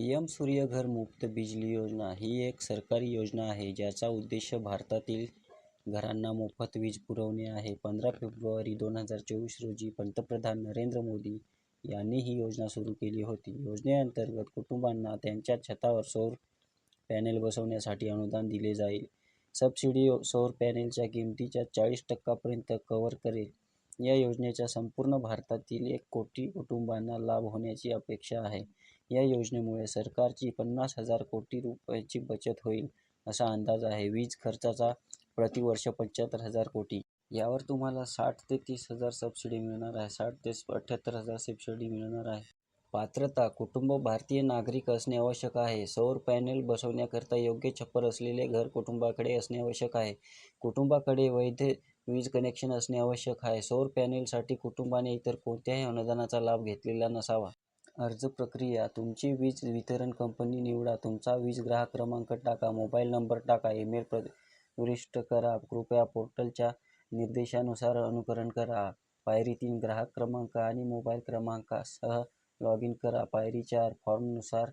P M Surya Ghar मुफ्त बिजली योजना ही एक सरकारी योजना आहे ज्याचा उद्देश भारतातील घरांना मोफत वीज पुरवणे आहे. पंधरा फेब्रुवारी दोन हजार चोवीस रोजी पंतप्रधान नरेंद्र मोदी यांनी ही योजना सुरू केली होती. योजनेअंतर्गत कुटुंबांना त्यांच्या छतावर सौर पॅनेल बसवण्यासाठी अनुदान दिले जाईल. सबसिडी सौर पॅनेलच्या किमतीच्या चाळीस टक्क्यापर्यंत कव्हर करेल. या योजनेचा संपूर्ण भारतातील एक कोटी कुटुंबांना लाभ होण्याची अपेक्षा आहे. या योजनेमुळे सरकारची पन्नास हजार कोटी रुपयाची बचत होईल असा अंदाज आहे वीज खर्चाचा प्रतिवर्ष पंच्याहत्तर हजार कोटी. यावर तुम्हाला साठ ते तीस हजार सबसिडी मिळणार आहे. साठ ते अठ्ठ्याहत्तर हजार सबसिडी मिळणार आहे. पात्रता कुटुंब भारतीय नागरिक असणे आवश्यक आहे. सौर पॅनेल बसवण्याकरता योग्य छप्पर असलेले घर कुटुंबाकडे असणे आवश्यक आहे. कुटुंबाकडे वैध वीज कनेक्शन असणे आवश्यक आहे. सौर पॅनेलसाठी कुटुंबाने इतर कोणत्याही अनुदानाचा लाभ घेतलेला नसावा. अर्ज प्रक्रिया तुमची वीज वितरण कंपनी निवडा तुमचा वीज ग्राहक क्रमांक टाका मोबाईल नंबर टाका ईमेल प्रविष्ट करा कृपया पोर्टलच्या निर्देशानुसार अनुकरण करा. पायरी तीन ग्राहक क्रमांक आणि मोबाईल क्रमांकासह लॉग इन करा. पायरी चार फॉर्मनुसार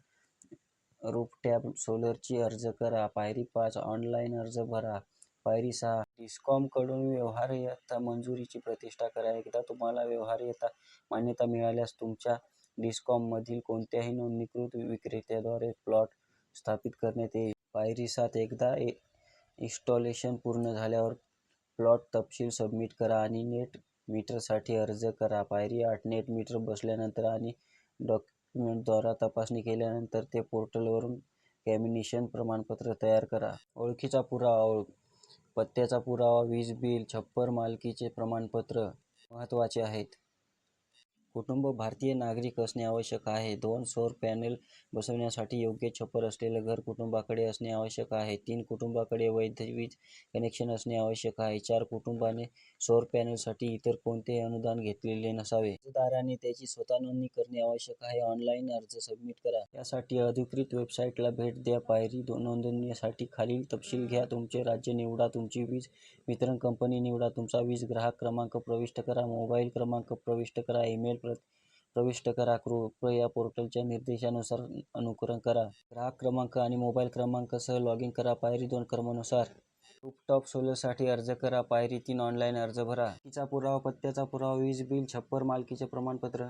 रूफटॅप सोलरची अर्ज करा. पायरी पाच ऑनलाईन अर्ज भरा. पायरी सहा डिस्कॉमकडून व्यवहार्यता मंजुरीची प्रतिष्ठा करा. एकदा तुम्हाला व्यवहार्यता मान्यता मिळाल्यास तुमच्या डिस्कॉममधील कोणत्याही नोंदणीकृत विक्रेत्याद्वारे प्लॉट स्थापित करण्यात येईल. पायरी सात एकदा ए इन्स्टॉलेशन पूर्ण झाल्यावर प्लॉट तपशील सबमिट करा आणि नेट मीटरसाठी अर्ज करा. पायरी आठ नेट मीटर बसल्यानंतर आणि डॉक्युमेंटद्वारा तपासणी केल्यानंतर ते पोर्टलवरून कॅमिनेशन प्रमाणपत्र तयार करा. ओळखीचा पुरावा ओळख पत्त्याचा पुरावा वीज बिल छप्पर मालकीचे प्रमाणपत्र महत्त्वाचे आहेत. कुटुंब भारतीय नागरिक असणे आवश्यक आहे. दोन सौर पॅनेल बसवण्यासाठी योग्य छप्पर असलेले घर कुटुंबाकडे असणे आवश्यक आहे. तीन कुटुंबाकडे वैध वीज कनेक्शन असणे आवश्यक आहे. चार कुटुंबाने सौर पॅनेलसाठी इतर कोणतेही अनुदान घेतलेले नसावे. अर्जदाराने त्याची स्वतः नोंदणी करणे आवश्यक आहे. ऑनलाईन अर्ज सबमिट करा. यासाठी अधिकृत वेबसाईटला भेट द्या. पायरी नोंदणीसाठी खालील तपशील घ्या. तुमचे राज्य निवडा. तुमची वीज वितरण कंपनी निवडा. तुमचा वीज ग्राहक क्रमांक प्रविष्ट करा. मोबाईल क्रमांक प्रविष्ट करा. ईमेल प्रत प्रविष्ट करा. कृपया पोर्टलच्या निर्देशानुसार अनुकरण करा. ग्राहक क्रमांक आणि मोबाईल क्रमांकासह लॉग इन करा. पायरी दोन क्रमानुसार. रूपटॉप सोलरसाठी अर्ज करा. पायरी तीन ऑनलाईन अर्ज भरा. तिचा पुरावा पत्त्याचा पुरावा वीज बिल छप्पर मालकीचे प्रमाणपत्र.